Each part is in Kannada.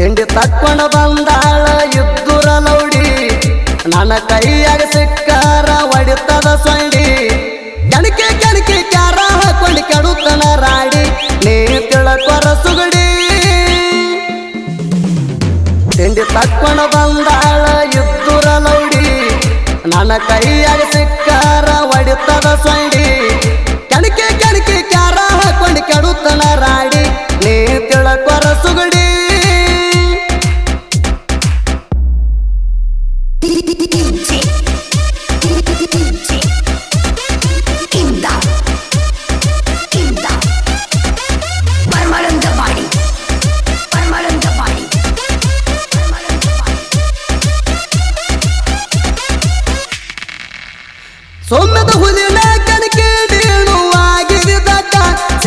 ತಿಂಡಿ ತಕ್ಕೊಂಡ ಬಂದಾಳ ಇದ್ದೂರ ನೋಡಿ. ನನ್ನ ಕೈಯಾಗ ಸಿಕ್ಕಾರ ಹೊಡಿತದ ಸೊಂಡಿ. ಗಣಕೆ ಗಣಕೆ ಕ್ಯಾರ ಹಾಕೊಂಡು ಕೆಡುತ್ತನ ರಾಡಿ. ನೀ ತಿಳಕೊರ ಸುಗಡಿ. ತಿಂಡಿ ತಕ್ಕೊಂಡ ಬಂದಾಳ ಇದ್ದೂರ ನೋಡಿ. ನನ್ನ ಕೈಯಾಗ ಸಿಕ್ಕಾರ ಹೊಡಿತದ ಸೊಂಡಿ. ಗಣಕೆ ಗಣಕೆ ಕ್ಯಾರ ಹಾಕೊಂಡು ಕೆಡುತ್ತನ ರಾಡಿ.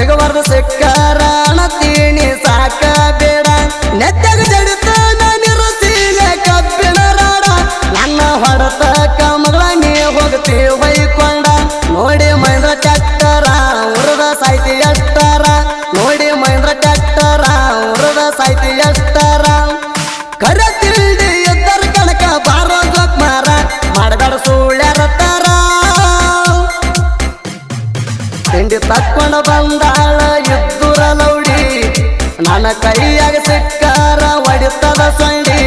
ಸಿಗಬಾರ್ದು ಸಿಕ್ಕ ಕೈಯಾಗ ಸಿಕ್ಕಾರ ಒಡಿತದ ಸಂಡಿ.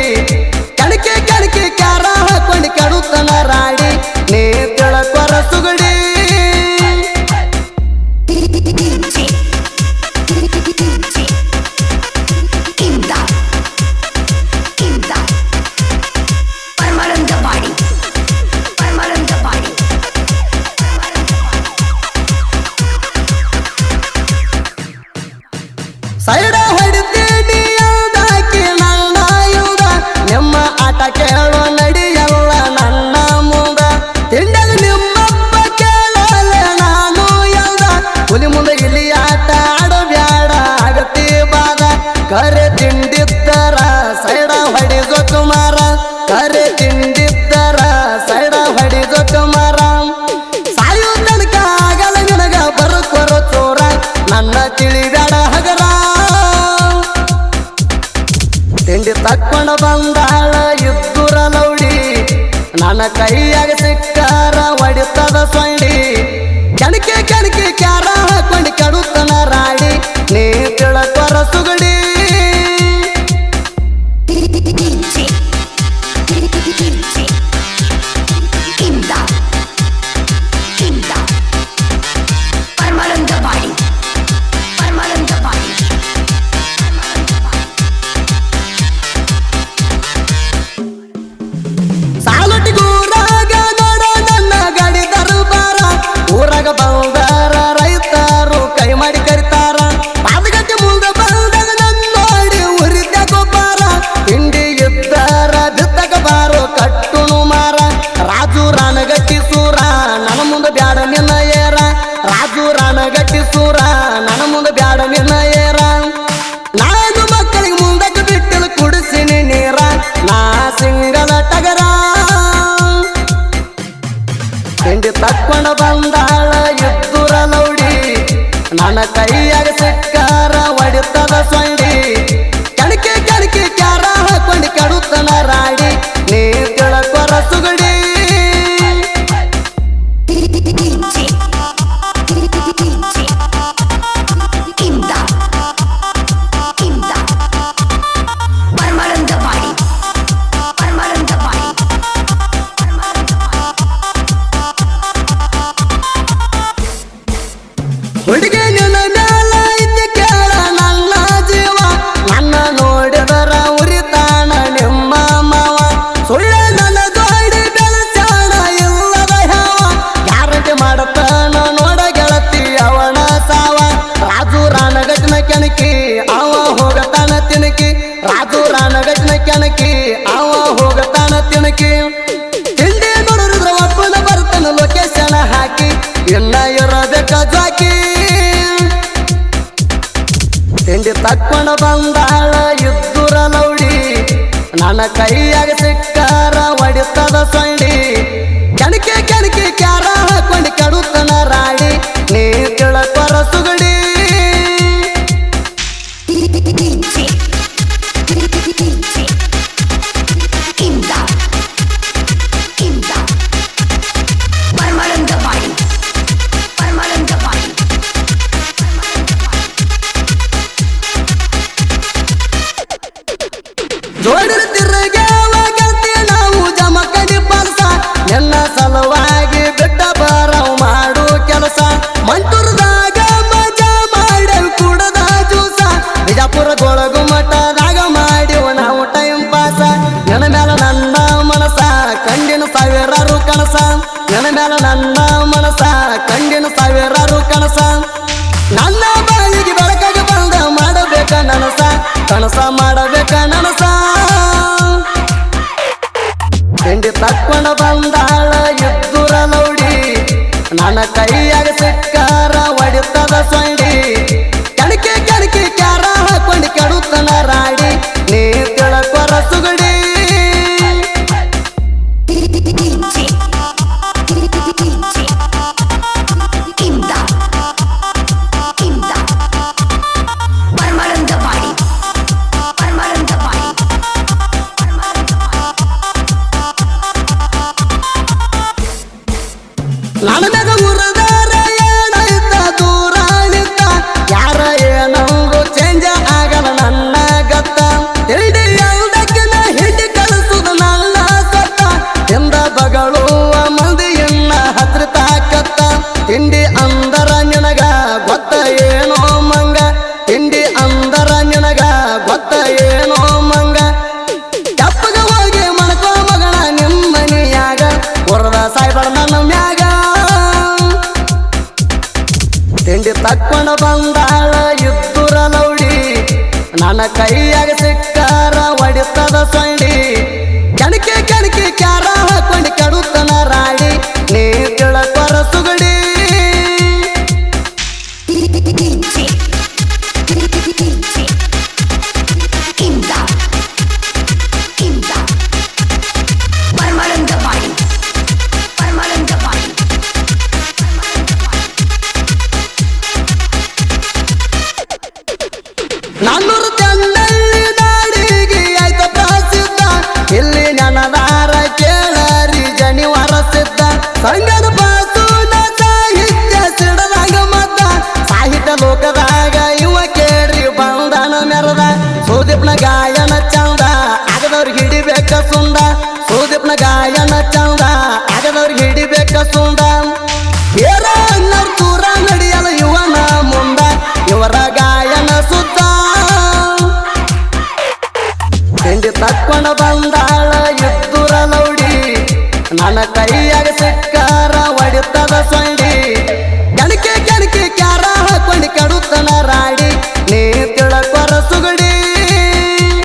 ಕೈಯಾಗ ಸಿಕ್ಕಾರ ಹೊಡಿತದ ಸೊಂಡಿ. ಕಣಕೆ ಕಣಕೆ ಕ್ಯಾರ ಹಾಕೊಂಡು ಕೆಡುತ್ತನಾರ ಕೈಯಾಗ ಸಿಕ್ಕಾರ ಹೊಡಿತದ ಸ್ವಯಂ. ರಾನಗಟ್ನ ಕೆನಕಿ ಅವ ಹೋಗತಾನ ತಿಣಕಿ. ಹಿಂದೆ ನೋಡಿದ್ರ ಒಪ್ಪದ ಬರ್ತನ ಲೊಕೇಶನ ಹಾಕಿ, ಎಲ್ಲ ಇರೋದಕ್ಕ ಜಾಕಿ ತಿಂಡಿ ತಕ್ಕೊಂಡ ಬಂದಾಳ ಇದ್ದೂರ ನೋಡಿ ನನ್ನ ಕೈಯಾಗ ಸಿಕ್ಕಾರ ಒಡಿತದ ಸಂಡಿ. ಕೆಣಕಿ ಕೆಣಕಿ, ಕ್ಯಾರ ಹಾಕೊಂಡು ಕಡುತ್ತನ ರಾಡಿ, ನೀ ಕನಸ? ನನ್ನ ನನ್ನ ಮನಸ. ಕಂಡಿನ ಸಾವಿರಾರು ಕನಸ. ನನ್ನ ಬಾಯಿಗೆ ಬೆಳಕಾಗ ಬಂದ ಮಾಡಬೇಕ ನನಸ. ಕನಸ ಮಾಡಬೇಕ ನನಸ. ಹೆಂಡಿ ತಕ್ಕೊಂಡ ಬಂದಾಳ, ಎದ್ದುರ ನೋಡಿ. ನನ್ನ ಕೈಯಾಗ ಸಿಕ್ಕಾರ ಒಡಿತದ ಸೊಂಡಿ ತಿಂಡಿ ಅಂದರ ನಿನಗ ಗೊತ್ತ ಏನೋ ಮಂಗ? ತಿಂಡಿ ಅಂದರ ನಿನಗ ಗೊತ್ತ ಏನೋ ಮಂಗ? ತಪ್ಪಗ ಹೋಗಿ ಮಣಕೋ ಮಗಣ ನಿಮ್ಮನಿಯಾಗ ಹೊರದ ಸಾಯ್ಬಾರ ನನ್ನ ಮ್ಯಾಗ. ತಿಂಡಿ ತಕ್ಕೊಂಡ ಬಂದಾಳ ಇದ್ದುರ ಲೌಡಿ, ನನ್ನ ಕೈಯಾಗ ಸಿಕ್ಕಾರ ಒಡಿತದ ಸೊಂಡಿ. ಕೆಣಕಿ ಕೆಣಕಿ ಕ್ಯಾರ ಹಾಕೊಂಡು ಕೆಡುತ್ತನ ರಾಡಿ, ನೀ ಸಂಗದ ಬಾಸುನ ಸಾಹಿತ್ಯ ಸಿಡದಾಗ ಮದ್ದ ಸಾಹಿತ್ಯ ಲೋಕದಾಗ ಇವ ಕೇಳ್ರಿ ಬಂದನ ಮೆರದ. ಸುದೀಪ್ನ ಗಾಯನ ಚಂದ ಆಗದವ್ರಿಗೆ ಹಿಡಿಬೇಕ ಸುಂದ. ಸುದೀಪ್ನ ಗಾಯನ ಚಂದ ಆಗದವ್ರಿಗೆ ಹಿಡಿಬೇಕ ಸುಂದ. ಬೇರ ಅನ್ನರ್ ದೂರ ನಡೆಯಲು ಇವನ ಮುಂದ, ಇವರ ಗಾಯನ ಸುಂದ ತಿಂಡಿ ತಕ್ಕೊಂಡ ಬಂದಾಳ ಎತ್ತುರ ನನ್ನ ಕೈಯಾಗ ಸಿಕ್ಕಾರ ಒಡಿತದ ಸೊಳ್ಳಿ. ಗಣಿಕೆ ಗಣಿಕೆ ಕ್ಯಾರ ಹಾಕೊಂಡು ಕಡುತ್ತಲ ರಾಯ.